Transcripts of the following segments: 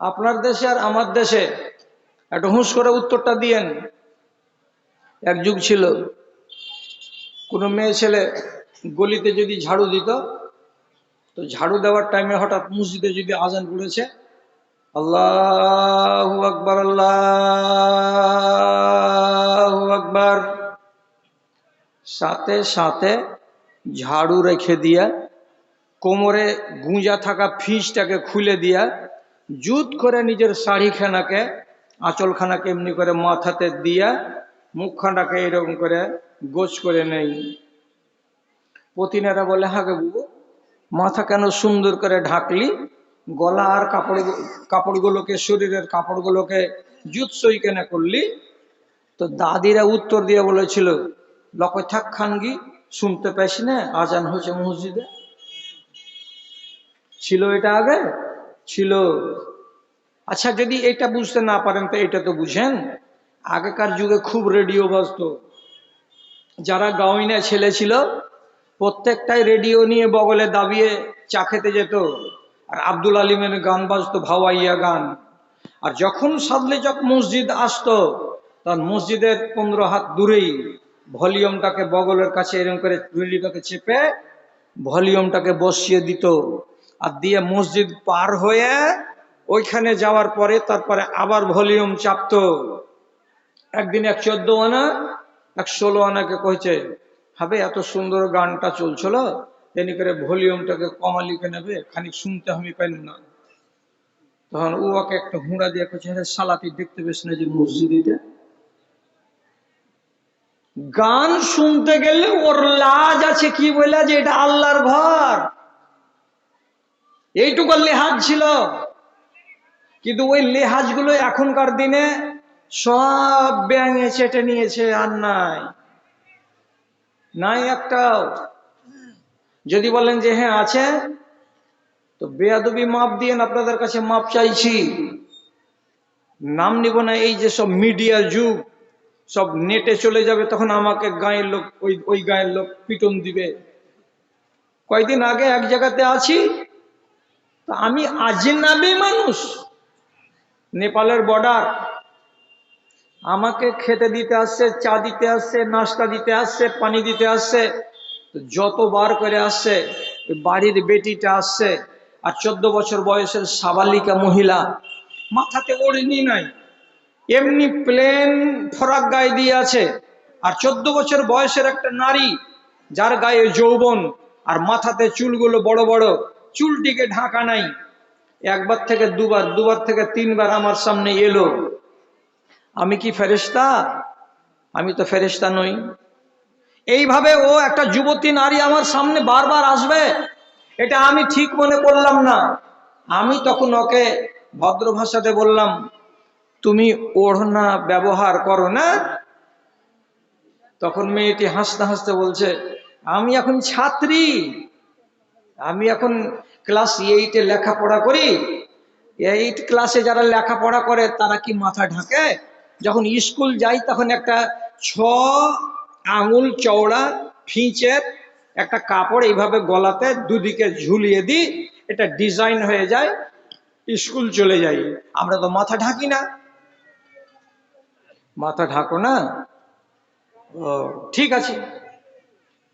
আপনার দেশে আর আমার দেশে একটা হুঁশ করে উত্তরটা দিয়েন। এক যুগ ছিল, কোনো মেয়ে ছেলে গলিতে যদি ঝাড়ু দিত, তো ঝাড়ু দেওয়ার টাইমে হঠাৎ মসজিদে যদি আজান পড়েছে, আল্লাহু আকবার আল্লাহু আকবার, সাথে সাথে ঝাড়ু রেখে দিয়া, কোমরে গুঁজা থাকা ফিসটাকে খুলে দিয়া জুত করে নিজের শাড়িখানাকে, আঁচলখানাকে এমনি করে মাথাতে দিয়া মুখখানাকে এরকম করে গোছ করে নেই। পতিনেরা বলে হাগে বুবু, মাথা কেন সুন্দর করে ঢাকলি? গলা আর কাপড়, কাপড়গুলোকে, শরীরের কাপড়গুলোকে জুত সই কেন করলি? তো দাদিরা উত্তর দিয়ে বলেছিল, লকয় থাক খানগি, শুনতে পাইস না, আজান হয়েছে মসজিদে। ছিল এটা আগে? ছিল। আচ্ছা যদি এটা বুঝতে না পারেন, তো এটা তো বুঝেন। আগেকার যুগে খুব রেডিও বাজতো। যারা গাঁইনা ছেলে ছিল, প্রত্যেকটাই রেডিও নিয়ে বগলে দাবিয়ে চা খেতে যেত। আর আব্দুল আলিমের গান বাজতো ভাওয়াইয়া গান। আর যখন সাদলে চক মসজিদ আসতো, তখন মসজিদের পনেরো হাত দূরেই ভলিউমটাকে বগলের কাছে এরকম করে রেডিওটাকে চেপে ভলিউমটাকে বসিয়ে দিত। আর দিয়ে মসজিদ পার হয়ে ওইখানে যাওয়ার পরে তারপরে আবার ভলিউম চাপতো। একদিন এক চোদ্দ আনা, এক ষোলো আনাকে কইছে, হবে, এত সুন্দর গানটা চলছিল, তেনি করে ভলিউমটাকে কমা লিখে নেবে, খানিক শুনতে আমি পাইন না। তখন ও ওকে একটা হুঁড়া দিয়ে "আরে শালা, তুই দেখতে পেস না যে মসজিদে গান শুনতে গেলে ওর লাজ আছে কি বলে যে এটা আল্লাহর ঘর? এইটুকু লেহাজ ছিল। কিন্তু ওই লেহাজগুলো এখনকার দিনে সব ব্যাঙে চেটে নিয়েছে, আর নাই। নাই একটাও। যদি বলেন যে হ্যাঁ আছে, তো বেয়াদবি মাপ দিয়েন আপনাদের কাছে মাপ চাইছি? নাম নিব না, এই যে সব মিডিয়ার যুগ, সব নেটে চলে যাবে, তখন আমাকে গায়ের লোক, ওই ওই গায়ের লোক পিটন দিবে। কয়দিন আগে এক জায়গাতে আছি তা আমি আজিনাবি মানুষ। নেপালের বর্ডার আমাকে খেতে দিতে আসছে, চা দিতে আসছে, নাস্তা দিতে আসছে, পানি দিতে আসছে। যতবার করে আসছে বাড়ির বেটিটা আসছে। আর চোদ্দ বছর বয়সের সাবালিকা মহিলা। মাথাতে ওড়িনি নাই। এমনি প্লেন ফরাক গায়ে দিয়ে আছে। আর চোদ্দ বছর বয়সের একটা নারী, যার গায়ে যৌবন, আর মাথাতে চুলগুলো বড় বড়। চুলটিকে ঢাকা নাই। একবার থেকে দুবার দুবার থেকে তিনবার আমার সামনে এলো। আমি কি ফেরেস্তা আমি তো ফেরেস্তা নই। এইভাবে ও একটা যুবতী নারী আমার সামনে বারবার আসবে, এটা আমি ঠিক মনে করলাম না। আমি তখন ওকে ভদ্র ভাষাতে বললাম, তুমি ওড়না ব্যবহার করো না? তখন মেয়েটি হাসতে হাসতে বলছে, আমি এখন ছাত্রী। আমি এখন ক্লাস এইটে লেখাপড়া করি। এইট ক্লাসে যারা লেখাপড়া করে, তারা কি মাথা ঢাকে? যখন স্কুল যাই, তখন একটা ছ আঙুল চওড়া ফিঁচের একটা কাপড় এইভাবে গলাতে দুদিকে ঝুলিয়ে দিই, এটা ডিজাইন হয়ে যায় স্কুল চলে যাই। আমরা তো মাথা ঢাকি না। মাথা ঢাকো না? ঠিক আছে।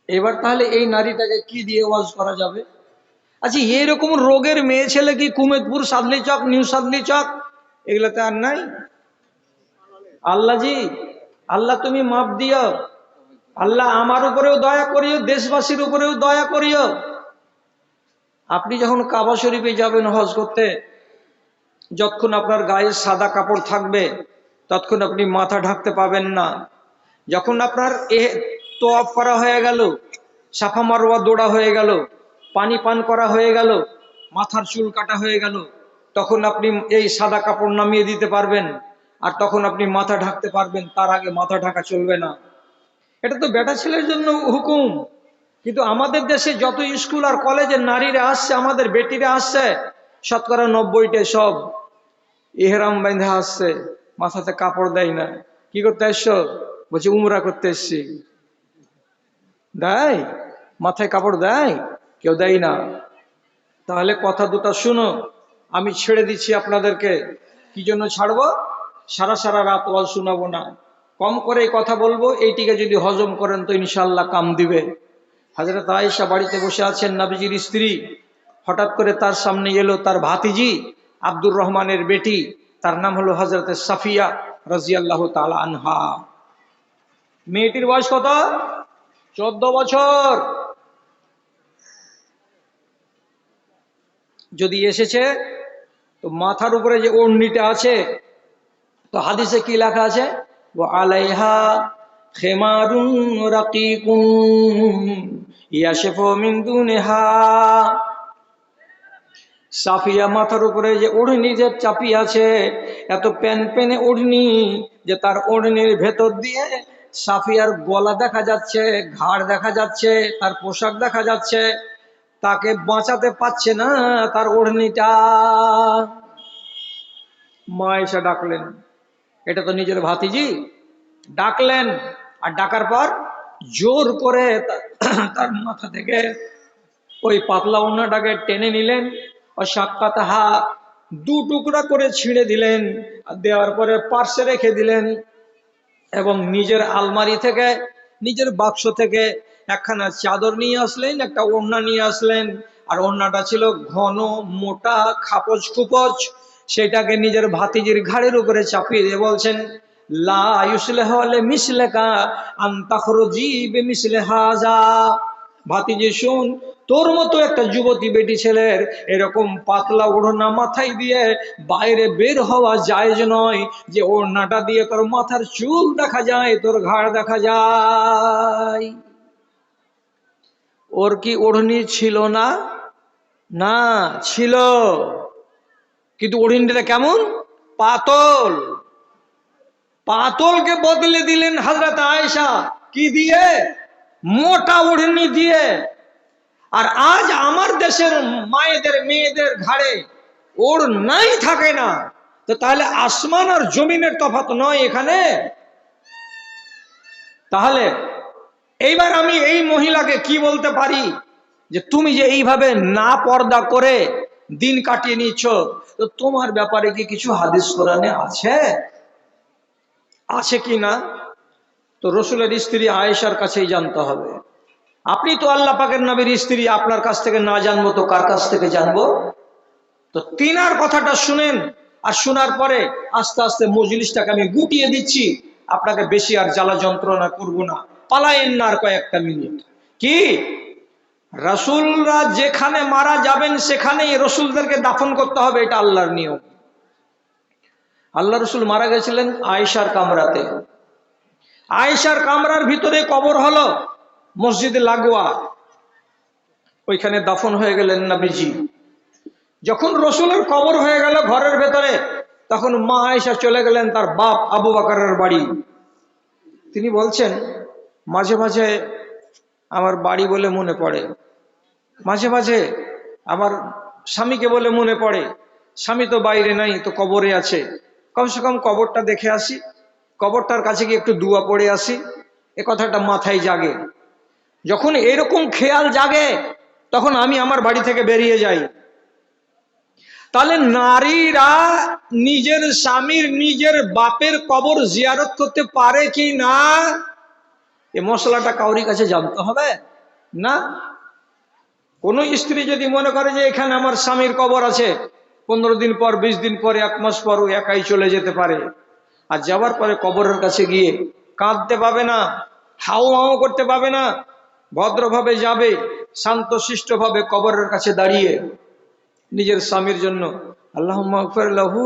এবার তাহলে এই নারীটাকে কি দিয়ে ওয়াজ করা যাবে? আচ্ছা এরকম রোগের মেয়ে ছেলে কি কুমেদপুর সাদলি চক, নিউ সাদলি চক? এগুলোতে আর নাই? আল্লাহজি, আল্লাহ তুমি মাপ দিও। আল্লাহ আমার উপরেও দয়া করিও, দেশবাসীর উপরেও দয়া করিও। আপনি যখন কাবা শরীফে যাবেন হজ করতে, যতক্ষণ আপনার গায়ে সাদা কাপড় থাকবে, ততক্ষণ আপনি মাথা ঢাকতে পাবেন না। যখন আপনার এ তোয়াফ করা হয়ে গেল, সাফা মারোয়া দৌড়া হয়ে গেল পানি পান করা হয়ে গেল, মাথার চুল কাটা হয়ে গেল, তখন আপনি এই সাদা কাপড় নামিয়ে দিতে পারবেন, আর তখন আপনি মাথা ঢাকতে পারবেন, তার আগে মাথা ঢাকা চলবে না। এটা তো বেটা ছেলের জন্য হুকুম। কিন্তু আমাদের দেশে যত স্কুল আর কলেজের নারীরা আসছে, আমাদের বেটিরা আসছে, শতকরা নব্বইটে সব এহরাম বেঁধে আসছে, মাথাতে কাপড় দেয় না। কি করতে এসছো? বলছে, উমরা করতে এসছি। দেয়? মাথায় কাপড় দেয়? কেউ দেয় না। তাহলে কথা দুটা শুনো, আমি ছেড়ে দিচ্ছি আপনাদেরকে। কি জন্য ছাড়বো? সারা সারা রাত ওয়াজ শোনাবো না। কম করে কথা বলব, এইটিকে যদি হজম করেন তো ইনশাল্লাহ কাম দিবে। হাজরত আয়েশা বাড়িতে বসে আছেন, নাবিজির স্ত্রী। হঠাৎ করে তার সামনে এলো তার ভাতিজি, আব্দুর রহমানের বেটি। তার নাম হলো হজরত সাফিয়া রাজিয়াল্লাহ তালা আনহা। মেয়েটির বয়স কত? চোদ্দ বছর। যদি এসেছে, তো মাথার উপরে যে ওড়নিটা আছে, তো হাদিসে কি লেখা আছে? ও আলাইহা খেমারুন রাকিকুন ইয়াশিফু সাফিয়া মাথার উপরে যে ওড়নি যে চাপি আছে, এত প্যান প্যানে ওড়নি যে তার ওড়নির ভেতর দিয়ে সাফিয়ার গলা দেখা যাচ্ছে, ঘাড় দেখা যাচ্ছে, তার পোশাক দেখা যাচ্ছে। তাকে বাঁচাতে পারছে না তার ওড়নিটা। মা এসে ডাকলেন, এটা তো নিজের ভাতিজি, ডাকলেন। আর ডাকার পর জোর করে তার মাথা থেকে ওই পাতলা ওনাটাকে টেনে নিলেন ও সাক্ষাৎ হা দু টুকরা করে ছিঁড়ে দিলেন আর দেওয়ার পরে পার্শ্বে রেখে দিলেন এবং নিজের আলমারি থেকে, নিজের বাক্স থেকে একখানা চাদর নিয়ে আসলেন, একটা ওড়না নিয়ে আসলেন। আর ওড়নাটা ছিল ঘন, মোটা, খাপজ খুপজ। সেটাকে নিজের ভাতিজির ঘাড়ের উপরে চাপিয়ে দিয়ে বলছেন ভাতিজি, শোন, তোর মতো একটা যুবতী বেটি ছেলের এরকম পাতলা মাথায় দিয়ে বাইরে বের হওয়া নয় যে ওড়নাটা দিয়ে তোর মাথার চুল দেখা যায়, তোর ঘাড় দেখা যায়। ওর কি ওড়নি ছিল না? না, ছিল। কিন্তু ওড়নিটা কেমন? পাতল। পাতলকে বদলে দিলেন হাজরত আয়েশা। কি দিয়ে? মোটা ওড়নি দিয়ে। আর আজ আমার দেশের মায়েদের, মেয়েদের ঘাড়ে ওর নাই থাকে না। তো তাহলে আসমান আর জমিনের তফাৎ নয় এখানে। তাহলে এইবার আমি এই মহিলাকে কি বলতে পারি? যে তুমি যে এইভাবে না পর্দা করে দিন কাটিয়ে নিচ্ছ, তো তোমার ব্যাপারে কি কিছু হাদিস কোরআনে আছে? আছে কি না? তো রসুলের স্ত্রী আয়েশার কাছেই জানতে হবে। আপনি তো আল্লাহ পাকের নবীর স্ত্রী, আপনার কাছ থেকে না জানব তো কার কাছ থেকে জানব? তো তিনার কথাটা শুনেন, আর শোনার পরে আস্তে আস্তে মজলিসটাকে আমি গুটিয়ে দিচ্ছি। আপনাকে বেশি আর জ্বালা যন্ত্রণা করব না। পালায়েন না আর কয়েকটা মিনিট। কি? রসুলরা যেখানে মারা যাবেন সেখানেই রসুলদেরকে দাফন করতে হবে, এটা আল্লাহর নিয়ম। আল্লাহ রসুল মারা গেছিলেন আয়েশার কামরাতে। আয়েশার কামরার ভিতরে কবর হলো মসজিদে লাগোয়া। ওইখানে দাফন হয়ে গেলেন নবীজি। যখন রসুলের কবর হয়ে গেল ঘরের ভেতরে, তখন মা আয়েশা চলে গেলেন তার বাপ আবু বাকারের বাড়ি। তিনি বলছেন মাঝে মাঝে আমার বাড়ি বলে মনে পড়ে। মাঝে মাঝে আমার স্বামীকে বলে মনে পড়ে, স্বামী তো বাইরে নাই, তো কবরে আছে। কমসে কম কবরটা দেখে আসি, কবরটার কাছে গিয়ে একটু দুয়া পড়ে আসি, এ কথাটা মাথায় জাগে। যখন এরকম খেয়াল জাগে, তখন আমি আমার বাড়ি থেকে বেরিয়ে যাই। তাহলে নারীরা নিজের স্বামীর নিজের বাপের কবর জিয়ারত করতে পারে কি না? এ মশলাটা কাউরি কাছে জানতে হবে? না? কোন স্ত্রী যদি মনে করে যে এখানে আমার স্বামীর কবর আছে, পনেরো দিন পর, বিশ দিন পরে, এক মাস পর ও একাই চলে যেতে পারে। আর যাওয়ার পরে কবরের কাছে গিয়ে কাঁদতে পাবে না হাও হাও করতে পাবে না, ভদ্রভাবে যাবে শান্ত শিষ্টভাবে কবরের কাছে দাঁড়িয়ে নিজের স্বামীর জন্য আল্লাহ লাহু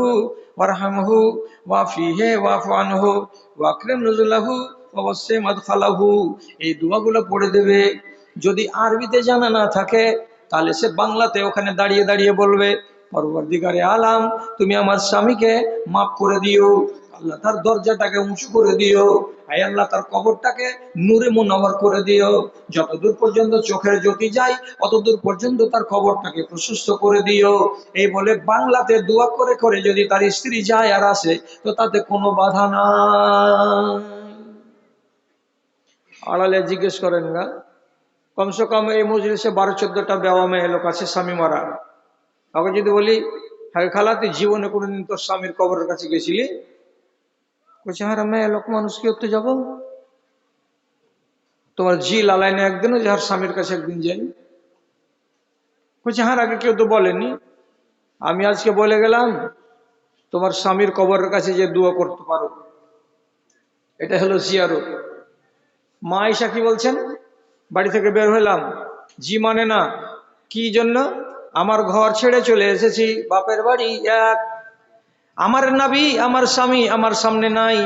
এই দোয়াগুলো পড়ে দেবে। যদি আরবিতে জানা না থাকে, তাহলে সে বাংলাতে ওখানে দাঁড়িয়ে দাঁড়িয়ে বলবে পরবর্তীকারে আলাম, তুমি আমার স্বামীকে মাফ করে দিও। আল্লাহ তার দরজাটাকে উঁচু করে দিও। আল্লাহ তার কবরটাকে নূরে মুনাওয়ার করে দিও। যতদূর পর্যন্ত চোখের জ্যোতি যায়, অতদূর পর্যন্ত তার কবরটাকে প্রশস্ত করে দিও। এই বলে বাংলাতে দোয়া করে করে যদি তার স্ত্রী যায় আর আসে, তো তাতে কোনো বাধা নাই। আড়ালে জিজ্ঞেস করেন না। কমসে কম এই মজলিসে বারো, চোদ্দটা বেওয়া মেয়ে লোক আছে, স্বামী মারা। ওকে যদি বলি হ্যাঁ খালা, তুই জীবনে কোনোদিন তোর স্বামীর কবরের কাছে গেছিলি? বলছে হ্যাঁ মেয়ে লোক মানুষ কি করতে যাব? তোমার জি লালাই না একদিনও যার স্বামীর কাছে একদিন যাই। বলছে হ্যাঁ আগে কেউ তো বলেনি। আমি আজকে বলে গেলাম, তোমার স্বামীর কবরের কাছে যে দুয়া করতে পারো। এটা হলো জিয়ারত। মা ঈশা কি বলছেন? বাড়ি থেকে বের হইলাম জি মানে না। কি জন্য? আমার ঘর ছেড়ে চলে এসেছি। বাপের বাড়ি এক। আমার নাবি, আমার স্বামী আমার সামনে নাই।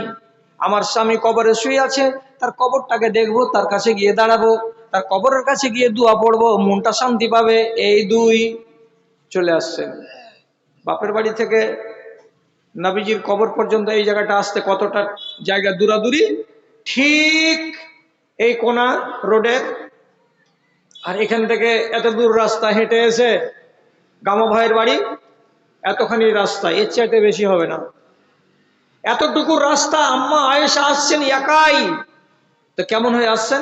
আমার স্বামী কবরে শুয়ে আছে। তার কবরটাকে দেখব, তার কাছে গিয়ে দাঁড়াবো। তার কবরের কাছে গিয়ে দোয়া পড়ব, মনটা শান্তি পাবে। এই দুই চলে আসছেন বাপের বাড়ি থেকে নবীজির কবর পর্যন্ত এই জায়গাটা আসতে কতটা জায়গা? দূরাদূরি? ঠিক এই কোনা রোডের আর এখান থেকে এত দূর রাস্তা হেঁটে এসে গামা ভাইয়ের বাড়ি, এতখানি রাস্তা, এর চাইতে বেশি হবে না। এতটুকু রাস্তা আম্মা আয়েশা আসছেন একাই। তো কেমন হয়ে আসছেন?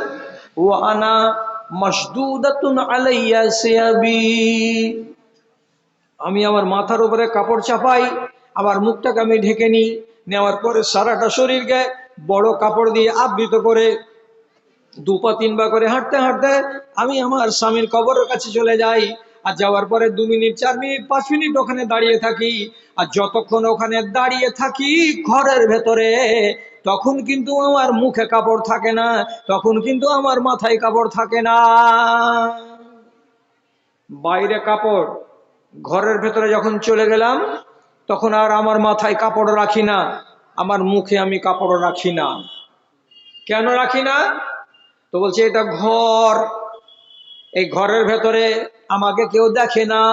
ও আনা মসদুদাতুন আলাইয়া সিয়াবি। আমি আমার মাথার উপরে কাপড় চাপাই, আমার মুখটাকে আমি ঢেকে নিই, নেওয়ার পরে সারাটা শরীরকে বড় কাপড় দিয়ে আবৃত করে দু পা তিন পা করে হাঁটতে হাঁটতে আমি আমার স্বামীর কবরের কাছে চলে যাই। আর যাওয়ার পরে দু মিনিট, চার মিনিট, পাঁচ মিনিট ওখানে দাঁড়িয়ে থাকি। আর যতক্ষণ ওখানে দাঁড়িয়ে থাকি ঘরের ভেতরে, তখন কিন্তু আমার মুখে কাপড় থাকে না, তখন কিন্তু আমার মাথায় কাপড় থাকে না। বাইরে কাপড়, ঘরের ভেতরে যখন চলে গেলাম, তখন আর আমার মাথায় কাপড় রাখি না, আমার মুখে আমি কাপড় রাখি না। কেন রাখি না? তো বলছে, এটা ঘর। এই ঘরের ভেতরে আমাকে কেউ দেখে না।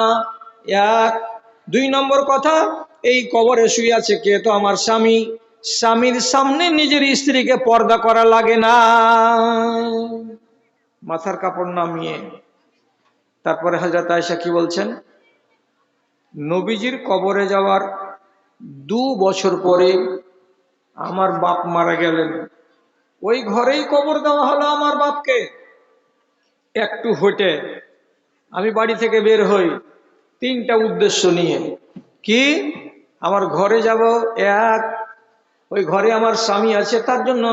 এক। দুই নম্বর কথা, এই কবরে শুয়ে আছে কে? তো আমার স্বামী। স্বামীর সামনে নিজের স্ত্রীকে পর্দা করা লাগে না। মাথার কাপড় নামিয়ে তারপরে হাজরত আয়সা কি বলছেন? নবীজির কবরে যাওয়ার দু বছর পরে আমার বাপ মারা গেলেন। ওই ঘরেই কবর দেওয়া হলো আমার বাপকে। একটু হেঁটে, আমি বাড়ি থেকে বের হই তিনটা উদ্দেশ্য নিয়ে। কি? আমার ঘরে যাব এক, ওই ঘরে আমার স্বামী আছে, তার জন্য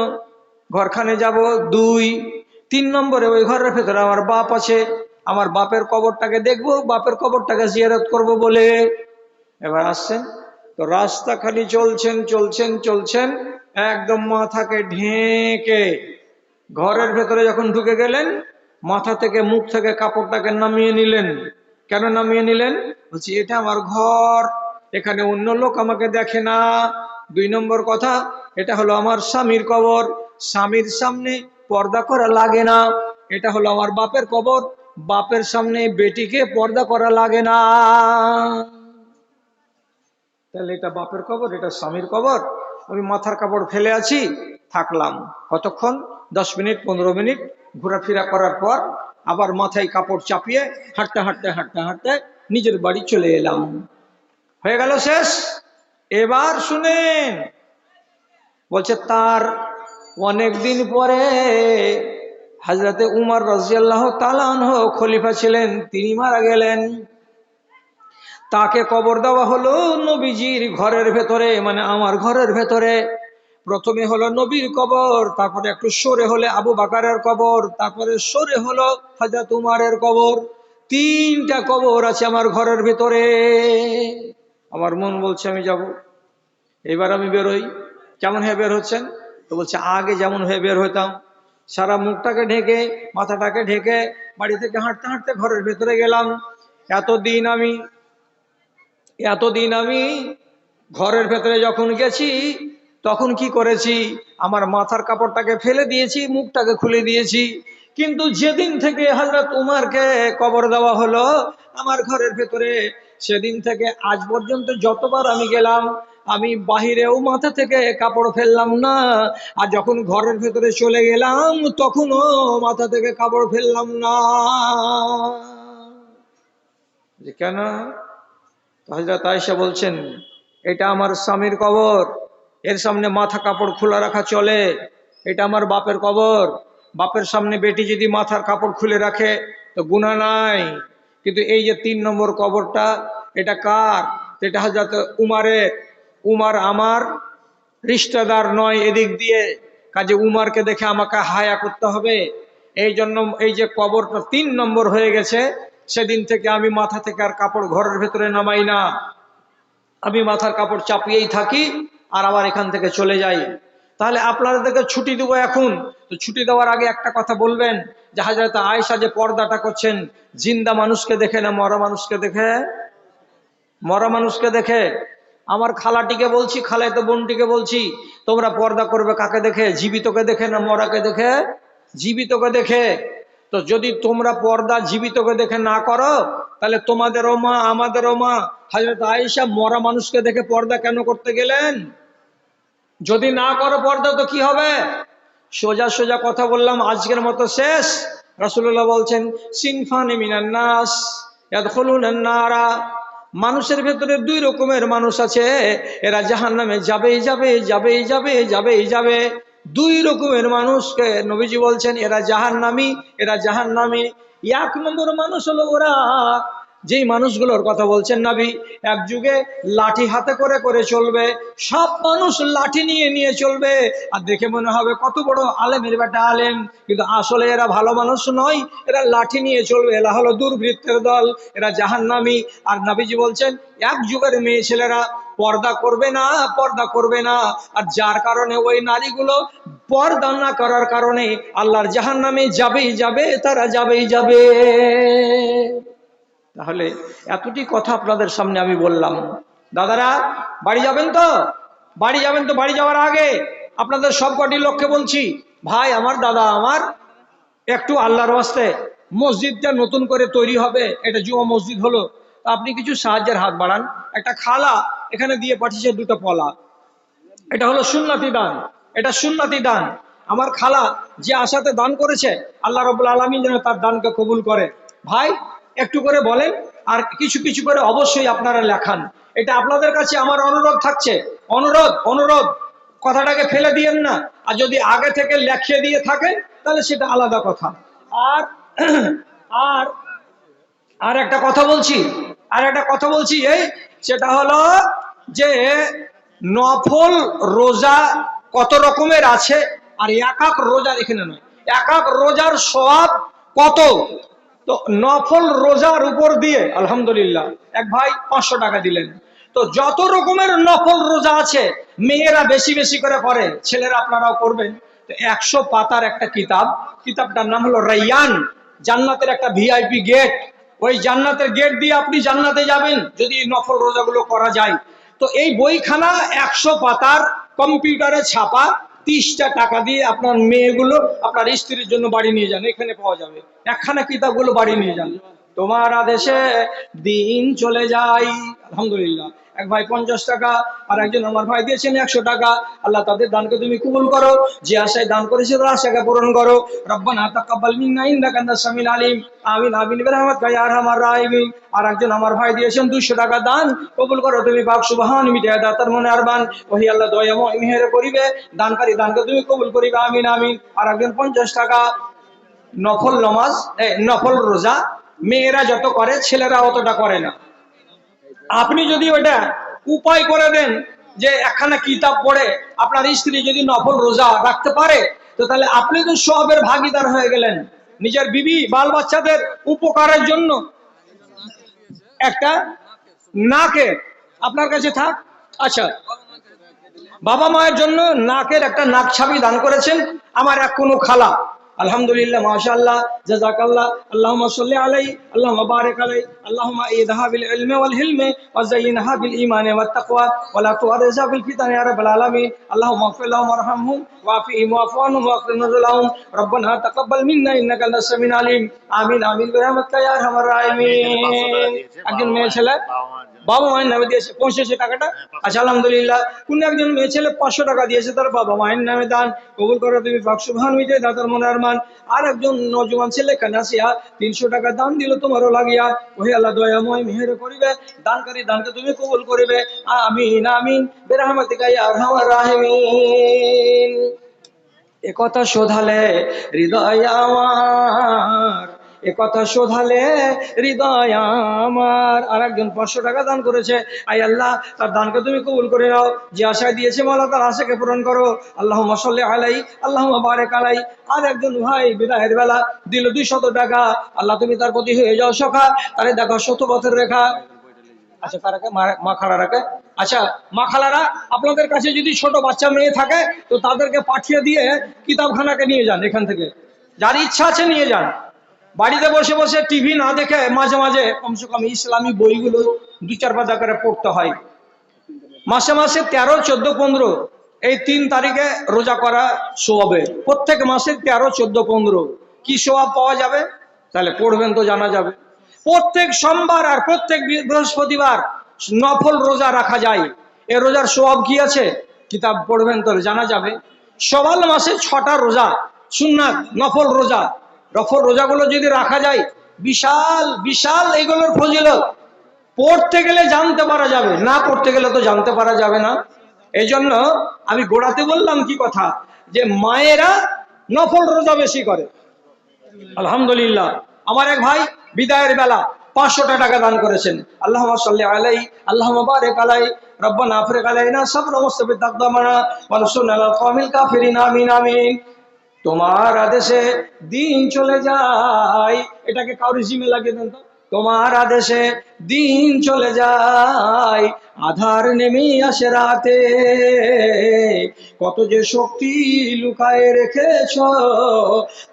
ঘরখানে যাব দুই, তিন নম্বরে ওই ঘরের ভেতরে আমার বাপ আছে, আমার বাপের কবরটাকে দেখব, বাপের কবরটাকে জিয়ারত করব বলে। এবার আসছেন, তো রাস্তা খালি চলছেন চলছেন চলছেন একদম মাথাকে ঢেকে ঘরের ভেতরে যখন ঢুকে গেলেন, মাথা থেকে মুখ থেকে কাপড়টাকে নামিয়ে নিলেন। কেন নামিয়ে নিলেন? বলছি, এটা আমার ঘর, এখানে অন্য লোক আমাকে দেখে না। দুই নম্বর কথা, এটা হলো আমার স্বামীর কবর, স্বামীর সামনে পর্দা করা লাগে না। এটা হলো আমার বাপের কবর, বাপের সামনে বেটিকে পর্দা করা লাগে না। তাহলে এটা বাপের কবর, এটা স্বামীর কবর? আমি মাথার কাপড় ফেলে আছি, থাকলাম। কতক্ষণ? দশ মিনিট, পনেরো মিনিট ঘোরাফেরা করার পর আবার মাথায় কাপড় চাপিয়ে হাঁটতে হাঁটতে হাঁটতে হাঁটতে নিজের বাড়ি চলে এলাম। হয়ে গেল শেষ। এবার শুনেন। বলছে, তার অনেক দিন পরে হাজরাতে উমার রাজিয়াল্লাহ তালানহ খলিফা ছিলেন, তিনি মারা গেলেন। তাকে কবর দেওয়া হলো নবীজির ঘরের ভেতরে মানে আমার ঘরের ভেতরে। প্রথমে হলো নবীর কবর, তারপরে একটু সরে হলে আবু বাকারের কবর, তারপরে সরে হলো হাজরত উমারের কবর। তিনটা কবর আছে আমার ঘরের ভেতরে। আমার মন বলছে, আমি যাব। এবার আমি বেরোই কেমন হয়ে বের হচ্ছেন? তো বলছে, আগে যেমন হয়ে বের হইতাম সারা মুখটাকে ঢেকে, মাথাটাকে ঢেকে, বাড়ি থেকে হাঁটতে হাঁটতে ঘরের ভেতরে গেলাম। এতদিন আমি এতদিন আমি ঘরের ভেতরে যখন গেছি, তখন কি করেছি? আমার মাথার কাপড়টাকে ফেলে দিয়েছি, মুখটাকে খুলে দিয়েছি। কিন্তু যেদিন থেকে হজরত উমারকে কবর দেওয়া হলো, আমার ঘরের ভেতরে সেদিন থেকে আজ পর্যন্ত যতবার আমি গেলাম, আমি বাহিরেও মাথা থেকে কাপড় ফেললাম না। আর যখন ঘরের ভেতরে চলে গেলাম, তখনও মাথা থেকে কাপড় ফেললাম না। যে কেন? হজরত আয়সা বলছেন, এটা আমার স্বামীর কবর। এর সামনে মাথা কাপড় খোলা রাখা চলে। এটা আমার বাপের কবর। বাপের সামনে বেটি যদি মাথার কাপড় খুলে রাখে, তো গুণা নাই। কিন্তু এই যে তিন নম্বর কবরটা, এটা কার? এটা হাজরত উমারের। উমার আমার রিশতেদার নয় এদিক দিয়ে। কাজে উমারকে দেখে আমাকে হায়া করতে হবে। এই জন্য এই যে কবরটা তিন নম্বর হয়ে গেছে সেদিন থেকে আমি মাথা থেকে আর কাপড় ঘরের ভেতরে নামাই না। আমি মাথার কাপড় চাপিয়েই থাকি আর আবার এখান থেকে চলে যাই। তাহলে আপনাদেরকে ছুটি দেবো এখন। তো ছুটি দেওয়ার আগে একটা কথা বলবেন, যে হাজরত আয়েশা যে পর্দাটা করছেন, জিন্দা মানুষকে দেখে না মরা মানুষকে দেখে? মরা মানুষকে দেখে? আমার খালাটিকে বলছি খালাই তো বোনটিকে বলছি, তোমরা পর্দা করবে কাকে দেখে? জীবিতকে দেখে না মরাকে দেখে? জীবিতকে দেখে? তো যদি তোমরা পর্দা জীবিতকে দেখে না করো, তাহলে তোমাদেরও মা, আমাদেরও মা। হাজরত আয়েশা মরা মানুষকে দেখে পর্দা কেন করতে গেলেন? যদি না করো পর্দা, তো কি হবে? সোজা সোজা কথা বললাম, আজকের মতো শেষ। রাসূলুল্লাহ বলছেন, সিনফানি মিনান নাস ইয়াদখুলুনান নারা। মানুষের ভেতরে দুই রকমের মানুষ আছে। এরা জাহান্নামে যাবেই যাবে যাবেই যাবে যাবেই যাবে। দুই রকমের মানুষকে নবীজি বলছেন, এরা জাহান্নামী এরা জাহান্নামী। এক নম্বর মানুষ হলো ওরা। যেই মানুষগুলোর কথা বলছেন নাবি, এক যুগে লাঠি হাতে করে করে চলবে, সব মানুষ লাঠি নিয়ে নিয়ে চলবে। আর দেখে মনে হবে কত বড় আলেমের বেটা আলেম। কিন্তু আসলে এরা ভালো মানুষ নয়, এরা লাঠি নিয়ে চলবে। এরা হলো দুর্বৃত্তের দল, এরা জাহান্নামী। আর নাবিজি বলছেন, এক যুগের মেয়ে ছেলেরা পর্দা করবে না, পর্দা করবে না। আর যার কারণে ওই নারীগুলো পর্দা না করার কারণে আল্লাহর জাহান্নামে যাবেই যাবে, তারা যাবেই যাবে। তাহলে এতটি কথা আপনাদের সামনে আমি বললাম। দাদারা, বাড়ি যাবেন তো? বাড়ি যাবেন তো, বাড়ি যাওয়ার আগে আপনাদের সব কটি লোককে বলছি, ভাই, আমার দাদা, আমার একটু আল্লাহর ওয়াস্তে মসজিদটা নতুন করে তৈরি হবে, এটা জুমা মসজিদ হলো। আপনি কিছু সাহায্যের হাত বাড়ান। একটা খালা এখানে দিয়ে পাঠিয়েছে দুটো পলা। এটা হলো সুন্নাতি দান। এটা সুন্নাতি দান। আমার খালা যে আশাতে দান করেছে, আল্লাহ রবুল আলমী যেন তার দানকে কবুল করে। ভাই, একটু করে বলেন, আর কিছু কিছু করে অবশ্যই আপনারা লেখান। এটা আপনাদের কাছে আমার অনুরোধ থাকছে। অনুরোধ অনুরোধ। কথাটাকে ফেলে দিয়েন না। আর যদি আগে থেকে লেখিয়ে দিয়ে থাকেন, তাহলে সেটা আলাদা কথা। আর আর আর একটা কথা বলছি। আর একটা কথা বলছি, এই সেটা হলো যে নফল রোজা কত রকমের আছে আর এক এক রোজা এখানে নয়। এক এক রোজার সব কত? তো নফল রোজার উপর দিয়ে, আলহামদুলিল্লাহ, এক ভাই পাঁচশো টাকা দিলেন। তো যত রকমের নফল রোজা আছে, মেয়েরা বেশি বেশি করে করে ছেলেরা আপনারাও করবেন তো একশো পাতার একটা কিতাব, কিতাবটার নাম হলো রাইয়ান, জান্নাতের একটা ভিআইপি গেট। ওই জান্নাতের গেট দিয়ে আপনি জান্নাতে যাবেন, যদি নফল রোজাগুলো করা যায়। তো এই বইখানা একশো পাতার কম্পিউটারে ছাপা তিরিশটা টাকা দিয়ে আপনার মেয়েগুলো আপনার স্ত্রীর জন্য বাড়ি নিয়ে যান, এখানে পাওয়া যাবে। একখানা কিতাবগুলো বাড়ি নিয়ে যান। তোমার আদেশে দিন চলে যায়। আলহামদুলিল্লাহ। এক ভাই পঞ্চাশ টাকা, আর একজন আমার ভাই দিয়েছেন একশো টাকা। আল্লাহ তাদের দানকে তুমি কবুল করো, যে আশায় দান করেছে তার আশাকে পূরণ করো। আলিম। আমিন আর একজন আমার ভাই দিয়েছেন 200 টাকা দান, কবুল করো তুমি পাক মিটায়া ওহি আল্লাহ মেহের করিবে দানকারী দানকে তুমি কবুল করিবে, আমিন আমিন। আর একজন 50 টাকা নফল নমাজ নফল রোজা, মেয়েরা যত করে, ছেলেরা অতটা করে না। আপনি যদি ওটা উপায় করে দেন যে একখানা কিতাব পড়ে, আপনার স্ত্রী যদি নফল রোজা রাখতে পারে, তো তাহলে আপনি তো সবের ভাগিদার হয়ে গেলেন। নিজের বিবি বাল বাচ্চাদের উপকারের জন্য। একটা নাকের আপনার কাছে থাক। আচ্ছা বাবা মায়ের জন্য নাকের একটা নাক ছাবি দান করেছেন, আমার এক কোনো খালা। আলহামদুলিল্লাহ মাশাআল্লাহ জাযাকাল্লাহ আল্লাহুম্মা সাল্লি আলাইহি আল্লাহুম্মা বারিক আলাইহি আল্লাহুম্মা ইদহা বিল ইলমি ওয়াল হিলমি ওয়া যায়িনহা বিল ঈমানি ওয়াত তাকওয়া ওয়া লা তুআরিজা বিল ফিতানি ইয়া রাব্বাল আলামিন আল্লাহুম্মা ইগফির লাহুম ওয়ারহামহুম ওয়াফিহিম ওয়াফু আনহুম ওয়াগফির নুজুলাহুম রব্বানা তাকাব্বাল মিন্না ইন্নাকা আনতাস সামিউল আলিম আমিন আমিন বিরহমাতিকা ইয়া আরহামার রাহিমিন একজন মেয়ে ছেলে বাবা মায়ের নামে দিয়েছে পৌঁছেছে টাকাটা? আচ্ছা আলহামদুলিল্লাহ। কোন একজন মেয়ে ছেলে পাঁচশো টাকা দিয়েছে তার বাবা মায়ের নামে দান। কবুল করো তুমি বাকসুভান মিটে দাতার মনার মান। আর একজন নজওয়ান ছেলে কানাসিয়া তিনশো টাকা দান দিল তোমারও লাগিয়া। ওহে আল্লাহ দয়াময় মেহের করিবে। দানকারী দানকে তুমি কবুল করিবে। আমিন আমিন। বেরহমাতিকা ইয়া আরহামার রাহিমিন। একথা শোধালে হৃদয় আমার। এ কথা শোধালে হৃদয় আমার। আর একজন পাঁচশো টাকা দান করেছে। আই আল্লাহ, তার দানকে তুমি কবুল করে নাও। যে আশায় দিয়েছে মালা তার আশাকে পূরণ করো। আল্লাহ মসল্লে আলাই আল্লাহ বারেক আলাই। আর একজন ভাই বিদায়ের বেলা দিল দুই শত টাকা। আল্লাহ, তুমি তার প্রতি হয়ে যাও সখা। তারে দেখো শত বছর রেখা। আচ্ছা কারাকে মা- মা খালারাকে আচ্ছা মা খালারা, আপনাদের কাছে যদি ছোট বাচ্চা মেয়ে থাকে, তো তাদেরকে পাঠিয়ে দিয়ে কিতাবখানাকে নিয়ে যান এখান থেকে। যার ইচ্ছা আছে নিয়ে যান। বাড়িতে বসে বসে টিভি না দেখে মাঝে মাঝে কমসে কম ইসলামী বইগুলো দু চার পাতা করে পড়তে হয়। মাসে মাসে তেরো, চোদ্দ, পনেরো, এই তিন তারিখে রোজা করা শোয়াবে প্রত্যেক মাসে তেরো, চোদ্দ, পনেরো। কি সোয়াব পাওয়া যাবে? তাহলে পড়বেন তো, জানা যাবে। প্রত্যেক সোমবার আর প্রত্যেক বৃহস্পতিবার নফল রোজা রাখা যায়। এ রোজার সোয়াব কি আছে? কিতাব পড়বেন তো জানা যাবে। সবাল মাসে ছটা রোজা, সুন্নাত, নফল রোজা। নফল রোজাগুলো যদি রাখা যায়, বিশাল বিশাল এগুলোর ফজিলত। পড়তে গেলে জানতে পারা যাবে, না পড়তে গেলে তো জানতে পারা যাবে না। এই জন্য আমি গোড়াতে বললাম কি কথা, যে মায়েরা নফল রোজা বেশি করে। আলহামদুলিল্লাহ, আমার এক ভাই বিদায়ের বেলা পাঁচশোটা টাকা দান করেছেন। আল্লাহ আলাই আল্লাহ বারেক আলাই রব্বানা আফরিক আলাইনা সব নমস্তে বিদাকদামানা ওয়ানসুরনা আলাল কওমিল কাফিরিন, আমিন আমিন। তোমার আদেশে দিন চলে যায়। এটাকে কাউরি জিমে লাগিয়ে দেন তো। তোমার আদেশে দিন চলে যায়। আধার নেমে আসে রাতে। কত যে শক্তি লুকায় রেখেছ,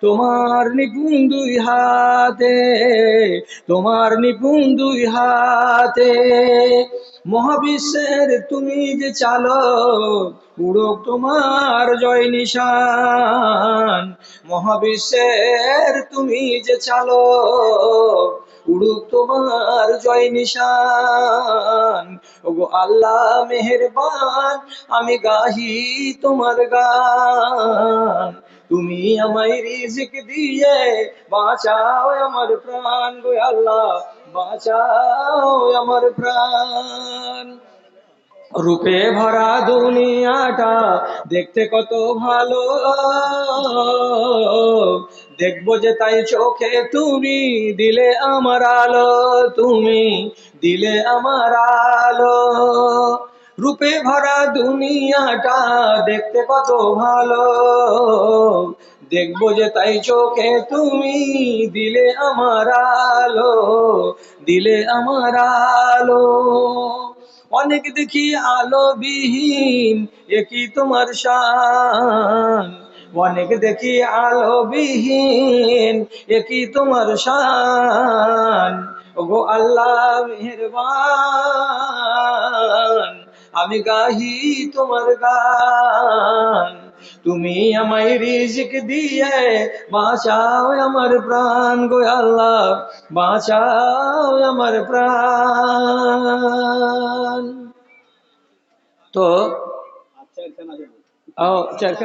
তোমার নিপুণ দুই হাতে, তোমার নিপুণ দুই হাতে। মহাবিশ্বের তুমি যে চালক উড়ক তোমার জয় নিশান। মহাবিশ্বের তুমি যে চালক উড়ুক তোমার জয় নিশান। ওগো আল্লাহ মেহেরবান, আমি গাহি তোমার গান। তুমি আমায় রিজিক দিয়ে বাঁচাও আমার প্রাণ, গো আল্লাহ। বাঁচাও আমার প্রাণ। রূপে ভরা দুনিয়াটা দেখতে কত ভালো। দেখব যে তাই চোখে তুমি দিলে আমার আলো, তুমি দিলে আমার আলো। রূপে ভরা দুনিয়াটা দেখতে কত ভালো। দেখব যে তাই চোখে তুমি দিলে আমার আলো, দিলে আমার আলো। অনেক দেখি আলো বিহীন একই তোমার শান? অনেক দেখি আলো বিহীন একই তোমার শান? ওগো আল্লাহ মেহরবান, আমি গাহি তোমার গান। তুমি আমায় রিজিক দিয়ে বাঁচাও আমার প্রাণ গো আল্লাহ, বাঁচাও আমার প্রাণ। তো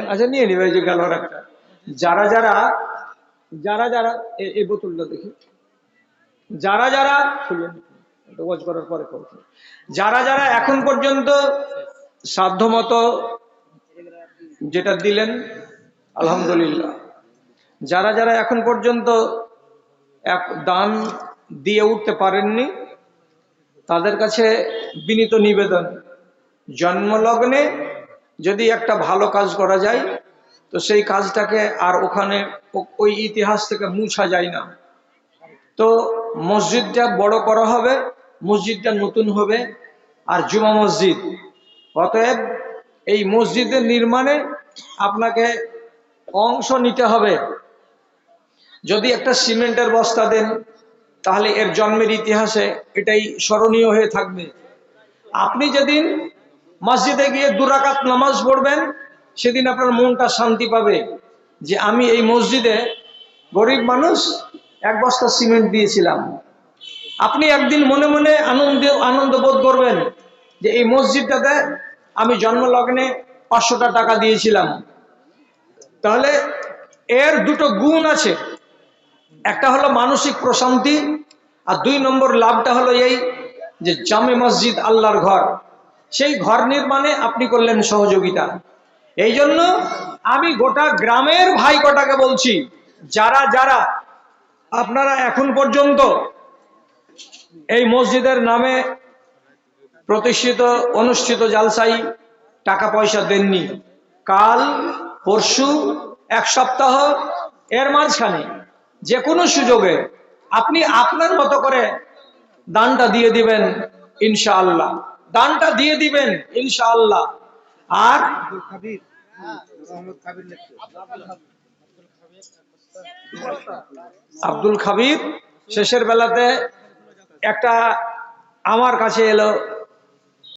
আচ্ছা নিয়ে নিবে যে গেল একটা। যারা যারা যারা যারা এই বোতলটা দেখি। যারা যারা ওয়াজ করার পরে যারা যারা এখন পর্যন্ত সাধ্যমতো যেটা দিলেন, আলহামদুলিল্লাহ। যারা যারা এখন পর্যন্ত এক দান দিয়ে উঠতে পারেননি, তাদের কাছে বিনীত নিবেদন, জন্মলগ্নে যদি একটা ভালো কাজ করা যায়, তো সেই কাজটাকে আর ওখানে ওই ইতিহাস থেকে মুছা যায় না। তো মসজিদটা বড় করা হবে, মসজিদটা নতুন হবে, আর জুমা মসজিদ। অতএব এই মসজিদের নির্মাণে আপনাকে অংশ নিতে হবে। যদি একটা সিমেন্টের বস্তা দেন, তাহলে এর জন্মের ইতিহাসে এটাই স্মরণীয় হয়ে থাকবে। আপনি যেদিন মসজিদে গিয়ে দুরাকাত নামাজ পড়বেন, সেদিন আপনার মনটা শান্তি পাবে যে আমি এই মসজিদে গরিব মানুষ এক বস্তা সিমেন্ট দিয়েছিলাম। আপনি একদিন মনে মনে আনন্দ আনন্দ বোধ করবেন যে এই মসজিদটাতে আমি জন্মলগ্নে পাঁচশোটা টাকা দিয়েছিলাম। তাহলে এর দুটো গুণ আছে। একটা হলো মানসিক প্রশান্তি, আর দুই নম্বর লাভটা হলো এই যে জামে মসজিদ আল্লাহর ঘর। সেই ঘর নির্মাণে আপনি করলেন সহযোগিতা। এই জন্য আমি গোটা গ্রামের ভাই কটাকে বলছি, যারা যারা আপনারা এখন পর্যন্ত এই মসজিদের নামে প্রতিষ্ঠিত, অনুষ্ঠিত জালসাই টাকা পয়সা দেননি। কাল, পরশু, এক সপ্তাহ, এর মাঝখানে যে কোনো সুযোগে আপনি আপনার মতো করে দানটা দিয়ে দিবেন ইনশাআল্লাহ। দানটা দিয়ে দিবেন ইনশাআল্লাহ। আর আব্দুল খাবির শেষের বেলাতে একটা আমার কাছে এলো।